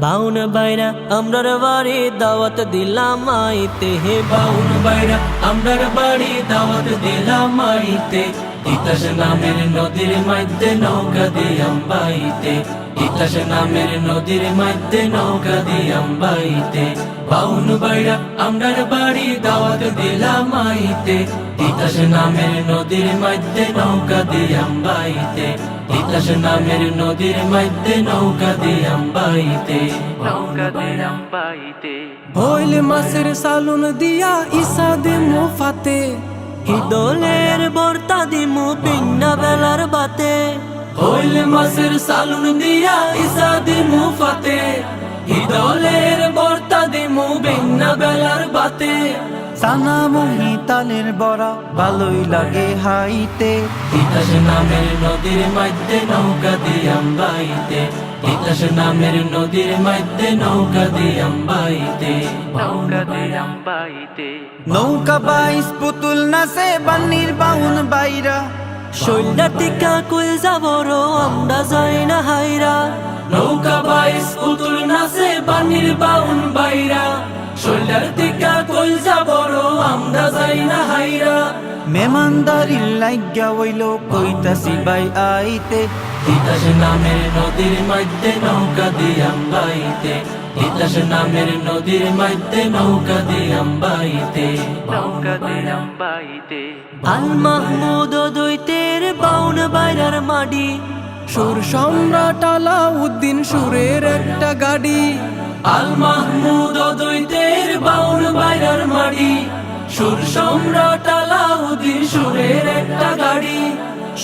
বাউন বাইরা, আমরার বাড়ি দাওয়াত দিলাম আইতে। হে বাউন বাইরা, আমরার বাড়ি দাওয়াত দিলাম আইতে। তিতাস নামের নদীর মধ্যে নৌকা দিয়াম বাইতে তিতাস নামের নদীর মধ্যে নৌকা দিয়াম বাইতে। বাউন বাইরা আমরার বাড়ি দাওয়াত দিলাম তিতাস নামের নদীর মধ্যে নৌকা দিয়াম বাইতে। তিতাস নামের নদীর মধ্যে নৌকা দিয়াম বাইতে। নৌকা বাইতে। মাসের সালুন দিয়া ইসা দে মুফাতে হিদলের বর্তা দিমু পিন্না বেলার বাতে হইল মাসের সালুন দিয়া ইসা দিমু ফাতে। হিদলের বর্তা দিমু বিন্না বেলার বাতে। সানা মুহি তালের বড়া ভালোই লাগে হাইতে। তিতাস নামের নদীর মধ্যে নৌকা দিয়াম বাইতে তিতাস নামের নদীর মধ্যে নৌকা দিয়াম বাইতে নৌকা দিয়াম বাইতে নৌকা বাইস পুতুল নাচে বান্নির বাইরা শৈলা টিকা কুল যাবরো আমরা যাই না হাইরা নৌকা বাইস পুতুল নাচে বানির বাউন বাইরা। শোল্ডার টিকা কই যাবর আমরা যাই না হাইরা মেমানদারি লাগিয়া হইল কইতাছি বাই আইতে। তিতাস নামের নদীর মধ্যে নৌকা দিয়াম বাইতে তিতাস নামের নদীর মধ্যে নৌকা দিয়াম বাইতে নৌকা দিয়াম বাইতে আল মাহমুদ দৈতের বাউন বাইরার মাডি। সুর সম্রাট আলাউদ্দিন সুরের একটা গাড়ি। আল মাহমুদ দৈতের বাউন বাইরার মাড়ি। সুর সম্রাট সুরের একটা গাড়ি।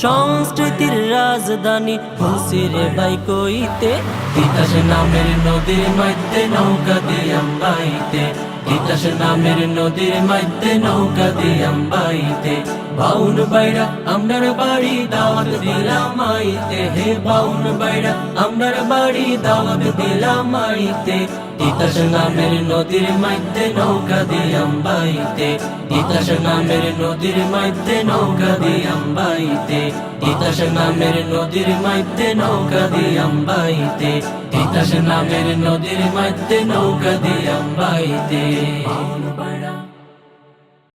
সংস্কৃতির রাজধানী হুসিরে বাই কইতে তিতাস নামের নদীর মধ্যে নৌকা দিয়াম বাইতে তিতাস নামের নদীর মধ্যে নৌকা দিয়াম বাইতে বাউন বাইরা আমরার বাড়ি দাওয়াত দিলাম আইতে। হে বাউন বাইরা আমরার বাড়ি দাওয়াত দিলাম আইতে। তিতাস নামের নদীর মধ্যে নৌকা দিয়াম বাইতে। তিতাস নামের নদীর মধ্যে নৌকা দিয়াম বাইতে। তিতাস নামের নদীর মধ্যে নৌকা দিয়াম বাইতে। তিতাস নামের নদীর মধ্যে নৌকা দিয়াম বাইতে।